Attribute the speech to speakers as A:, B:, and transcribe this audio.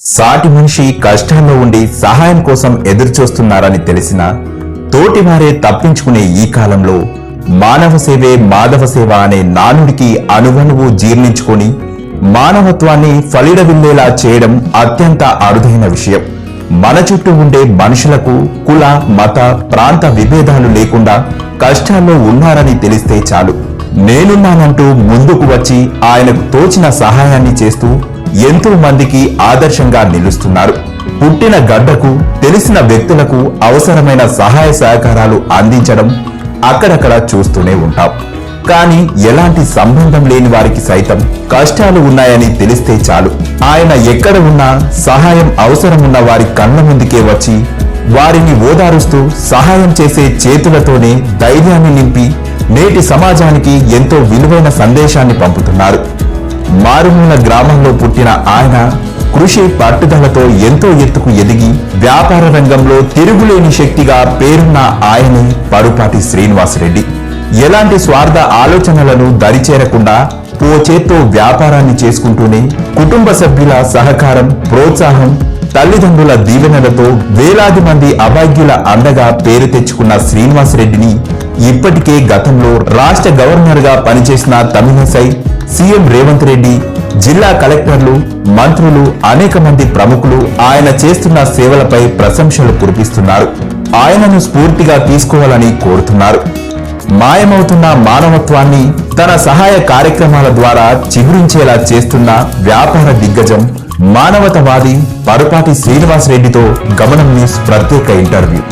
A: సాటి మనిషి కష్టాల్లో ఉండి సహాయం కోసం ఎదురుచూస్తున్నారని తెలిసిన తోటివారే తప్పించుకునే ఈ కాలంలో మానవ సేవే మాధవ సేవ అనే నానుడికి అనువనువు జీర్ణించుకొని మానవత్వాన్ని ఫలిడవిల్లేలా చేయడం అత్యంత అరుదైన విషయం. మన చుట్టూ ఉండే మనుషులకు కుల మత ప్రాంత విభేదాలు లేకుండా కష్టాల్లో ఉన్నారని తెలిస్తే చాలు. నేనున్నానంటూ ముందుకు వచ్చి ఆయనకు తోచిన సహాయాన్ని చేస్తూ ఎంతో మందికి ఆదర్శంగా నిలుస్తున్నారు. పుట్టిన గడ్డకు తెలిసిన వ్యక్తులకు అవసరమైన సహాయ సహకారాలు అందించడం అక్కడక్కడ చూస్తూనే ఉంటాం. కానీ ఎలాంటి సంబంధం లేని వారికి సైతం కష్టాలు ఉన్నాయని తెలిస్తే చాలు. ఆయన ఎక్కడ ఉన్నా సహాయం అవసరమున్న వారి కళ్ళ ముందుకే వచ్చి వారిని ఓదారుస్తూ సహాయం చేసే చేతులతోనే ధైర్యాన్ని నింపి నేటి సమాజానికి ఎంతో విలువైన సందేశాన్ని పంపుతున్నారు. మారుమూల గ్రామంలో పుట్టిన ఆయన కృషి పట్టుదలతో ఎంతో ఎత్తుకు ఎదిగి వ్యాపార రంగంలో తిరుగులేని శక్తిగా పేరున్న ఆయనే పరుపాటి శ్రీనివాసరెడ్డి. ఎలాంటి స్వార్థ ఆలోచనలను దరిచేరకుండా ఓ చేత్తో వ్యాపారాన్ని చేసుకుంటూనే కుటుంబ సభ్యుల సహకారం ప్రోత్సాహం తల్లిదండ్రుల దీవెనలతో వేలాది మంది అభాగ్యుల అండగా పేరు తెచ్చుకున్న శ్రీనివాసరెడ్డిని ఇప్పటికే గతంలో రాష్ట్ర గవర్నర్గా పనిచేసిన తమిళసై సీఎం రేవంత్ రెడ్డి జిల్లా కలెక్టర్లు మంత్రులు అనేక మంది ప్రముఖులు ఆయన చేస్తున్న సేవలపై ప్రశంసలు కురిపిస్తున్నారు. ఆయనను స్ఫూర్తిగా తీసుకోవాలని కోరుతున్నారు. మాయమవుతున్న మానవత్వాన్ని తన సహాయ కార్యక్రమాల ద్వారా చిగురించేలా చేస్తున్న వ్యాపార దిగ్గజం మానవతవాది పరుపాటి శ్రీనివాస్ రెడ్డితో గమనం న్యూస్ ప్రత్యేక ఇంటర్వ్యూ.